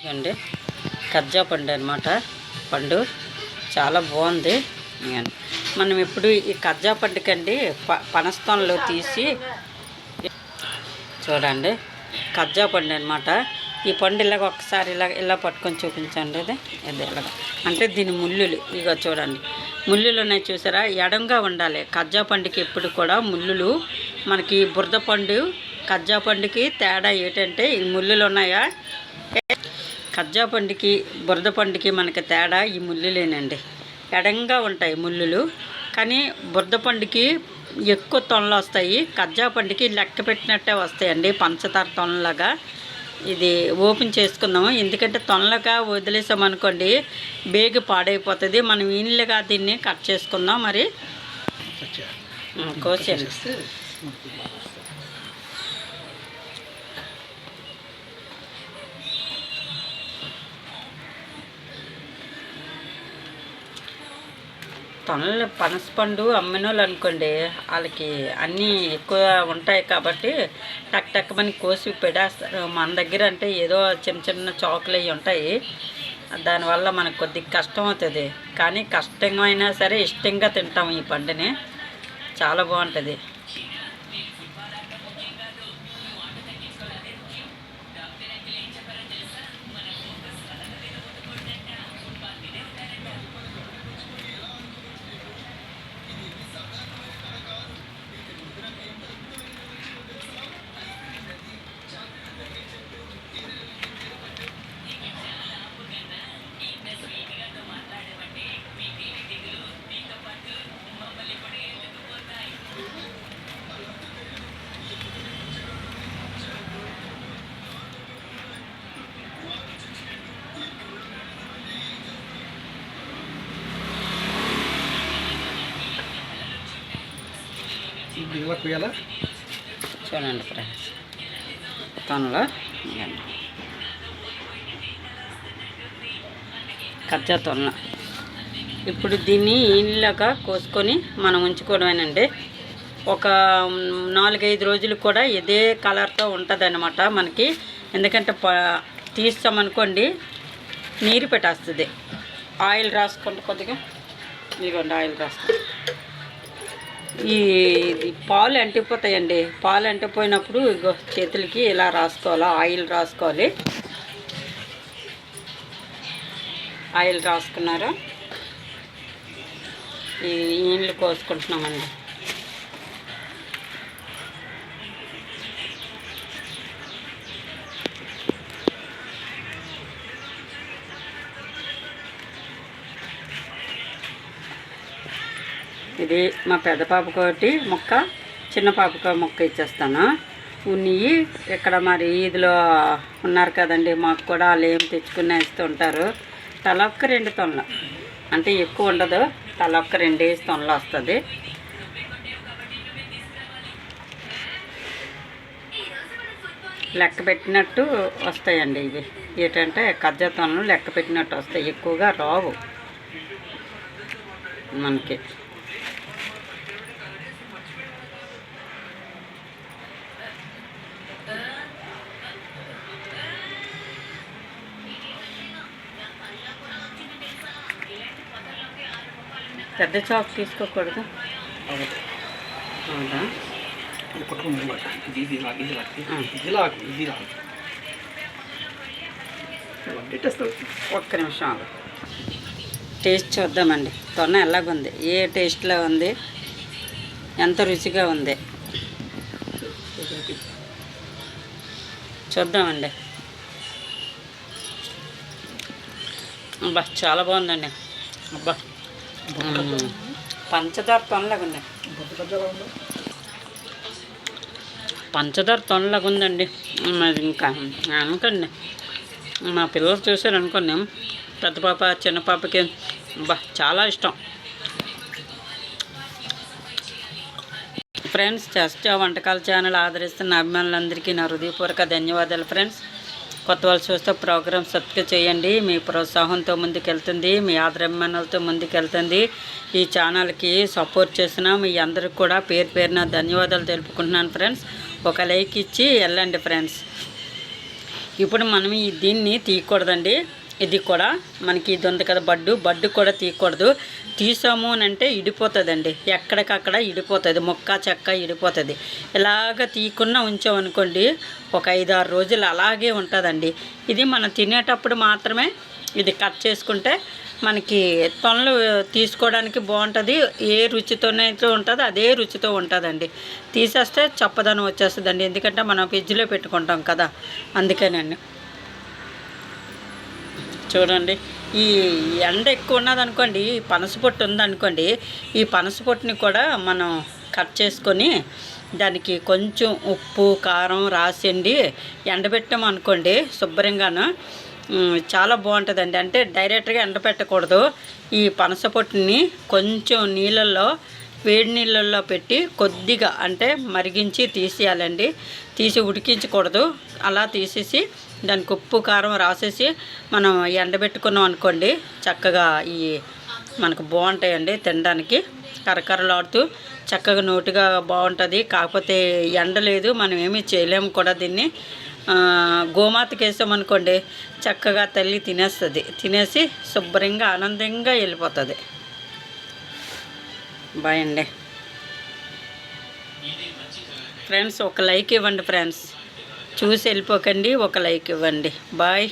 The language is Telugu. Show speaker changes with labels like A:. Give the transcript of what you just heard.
A: ఇదండి కజ్జా పండు అనమాట పండు చాలా బాగుంది. మనం ఇప్పుడు ఈ కజ్జా పండుకండి ప పనస్తోనలో తీసి చూడండి కజ్జా పండు అనమాట ఈ పండు ఇలాగ ఒకసారి ఇలా ఇలా పట్టుకొని చూపించండి. ఇది ఇది ఇలాగ. అంటే దీని ముళ్ళులు ఇక చూడండి. ముళ్ళులు ఉన్నాయి చూసారా? ఎడంగా ఉండాలి. కజ్జా పండుకి ఎప్పుడు కూడా ముళ్ళులు మనకి బురద పండు కజ్జా పండుకి తేడా ఏంటంటే ఈ ముళ్ళులు ఉన్నాయా? కజ్జా పండుకి బురద పండుకి మనకి తేడా ఈ ముళ్ళులేనండి. ఎడంగా ఉంటాయి ముళ్ళులు. కానీ బురద పండుకి ఎక్కువ తొనలు వస్తాయి. కజ్జా పండుకి లెక్క పెట్టినట్టే వస్తాయండి పంచదార తొనలాగా ఇది ఓపెన్ చేసుకుందాము. ఎందుకంటే తొనలుగా వదిలేసామనుకోండి బేగి పాడైపోతుంది. మనం ఈనలుగా దీన్ని కట్ చేసుకుందాం మరి. కోసేయండి. పనులు పనసపండు అమ్మినోళ్ళు అనుకోండి వాళ్ళకి అన్నీ ఎక్కువ ఉంటాయి కాబట్టి టక్ టక్ మని కోసి పెడేస్తారు మన దగ్గర అంటే ఏదో చిన్న చిన్న చాకులు అవి ఉంటాయి. దానివల్ల మనకు కొద్దిగా కష్టం అవుతుంది. కానీ కష్టంగా అయినా సరే ఇష్టంగా తింటాం ఈ పండుని. చాలా బాగుంటుంది.
B: ఇలా కుయ్యాలా
A: చూడండి ఫ్రెండ్స్. తనలో కచ్చా తొన ఇప్పుడు దీన్ని ఈనలాగా కోసుకొని మనం ఉంచుకోవడమేనండి. ఒక నాలుగైదు రోజులు కూడా ఇదే కలర్తో ఉంటుందన్నమాట మనకి. ఎందుకంటే ప తీస్తామనుకోండి నీరు పెట్టేస్తుంది. ఆయిల్ రాసుకోండి కొద్దిగా ఇదిగోండి ఆయిల్ రాసుకోండి ఈ పాలు అంటిపోతాయండి. పాలు అంటిపోయినప్పుడు చేతులకి ఇలా రాసుకోవాలి ఆయిల్ రాసుకోవాలి. ఆయిల్ రాసుకున్నారు? ఈ ఈళ్ళు కోసుకుంటున్నామండి. ఇది మా పెద్ద పాపకోటి ఒకటి మొక్క చిన్న పాపకి మొక్క ఇచ్చేస్తాను. ఉన్నియి ఇక్కడ మరి ఈదిలో ఉన్నారు కదండి మాకు కూడా వాళ్ళు ఏం తెచ్చుకుని వేస్తూ ఉంటారు తలొక్క రెండు తొనలు. అంటే ఎక్కువ ఉండదు తలొక్క వేసి తొనలు వస్తుంది. లెక్క పెట్టినట్టు వస్తాయండి ఇవి. ఏంటంటే కజ్జా తొనలు లెక్క పెట్టినట్టు వస్తాయి ఎక్కువగా రావు మనకి పెద్ద చాక్ తీసుకోకూడదు అవునా
B: ఇది పట్టుకుని ముందు పట్టు. ఇది ఇది ఇలా ఇది ఇలా
A: ఆ.
B: ఇది లాగు లాగు ఇలా పెట్టేస్తావు
A: ఒక్క నిమిషం. టేస్ట్ చూద్దామండి. తొన్న ఎలాగుంది? ఏ టేస్ట్లో ఉంది? ఎంత రుచిగా ఉంది? చూద్దామండి. అబ్బా చాలా బాగుందండి. అబ్బా. పంచదార తొనలాగా ఉంది పంచదార తొనలాగా ఉందండి. మరి ఇంకా అనుకోండి. మా పిల్లలు చూసారు అనుకోండి. పెద్ద పాప చిన్న పాపకి బా చాలా ఇష్టం. ఫ్రెండ్స్ జస్ట్ వంటకాల ఛానల్ ఆదరిస్తున్న అభిమానులందరికీ నా హృదయపూర్వక ధన్యవాదాలు ఫ్రెండ్స్. కొత్త వాళ్ళు చూస్తే ప్రోగ్రామ్ సబ్స్క్రైబ్ చేయండి. మీ ప్రోత్సాహంతో ముందుకెళ్తుంది. మీ ఆదరాభిమానాలతో ముందుకెళ్తుంది. ఈ ఛానల్కి సపోర్ట్ చేసిన మీ అందరికి కూడా పేరు పేరున ధన్యవాదాలు తెలుపుకుంటున్నాను ఫ్రెండ్స్. ఒక లైక్ ఇచ్చి వెళ్ళండి ఫ్రెండ్స్. ఇప్పుడు మనం ఈ దీన్ని తీయకూడదండి. ఇది కూడా మనకి ఇది ఉంది కదా బడ్డు. బడ్డు కూడా తీయకూడదు. తీసాము అని అంటే ఇడిపోతుందండి. ఎక్కడికక్కడ ఇడిపోతుంది. మొక్క చెక్క ఇడిపోతుంది. ఇలాగ తీయకుండా ఉంచామనుకోండి ఒక ఐదు ఆరు రోజులు అలాగే ఉంటుందండి. ఇది మనం తినేటప్పుడు మాత్రమే ఇది కట్ చేసుకుంటే మనకి తొనలు తీసుకోవడానికి బాగుంటుంది. ఏ రుచితోనైతే ఉంటుందో అదే రుచితో ఉంటుందండి. తీసేస్తే చప్పదనం వచ్చేస్తుందండి. ఎందుకంటే మనం ఫ్రిడ్జ్లో పెట్టుకుంటాం కదా. అందుకేనండి. చూడండి. ఈ ఎండ ఎక్కువ ఉన్నదనుకోండి ఈ పనస పొట్టు ఉందనుకోండి ఈ పనస పొట్టుని కూడా మనం కట్ చేసుకొని దానికి కొంచెం ఉప్పు కారం రాసండి. ఎండబెట్టాం అనుకోండి శుభ్రంగాను. చాలా బాగుంటుందండి. అంటే డైరెక్ట్గా ఎండబెట్టకూడదు. ఈ పనస పొట్టుని కొంచెం నీళ్ళల్లో వేడి నీళ్ళల్లో పెట్టి కొద్దిగా అంటే మరిగించి తీసేయాలండి. తీసి ఉడికించకూడదు. అలా తీసేసి దానికి ఉప్పు కారం రాసేసి మనం ఎండబెట్టుకున్నాం అనుకోండి చక్కగా ఈ మనకు బాగుంటాయండి తినడానికి. కరకరలాడుతూ చక్కగా నోటుగా బాగుంటుంది. కాకపోతే ఎండ లేదు మనం ఏమీ చేయలేము కూడా దీన్ని. గోమాతకి వేసామనుకోండి చక్కగా తల్లి తినేస్తుంది. తినేసి శుభ్రంగా ఆనందంగా వెళ్ళిపోతుంది. బాయ్ అండి. ఫ్రెండ్స్ ఒక లైక్ ఇవ్వండి ఫ్రెండ్స్. చూసి వెళ్ళిపోకండి ఒక లైక్ ఇవ్వండి. బాయ్.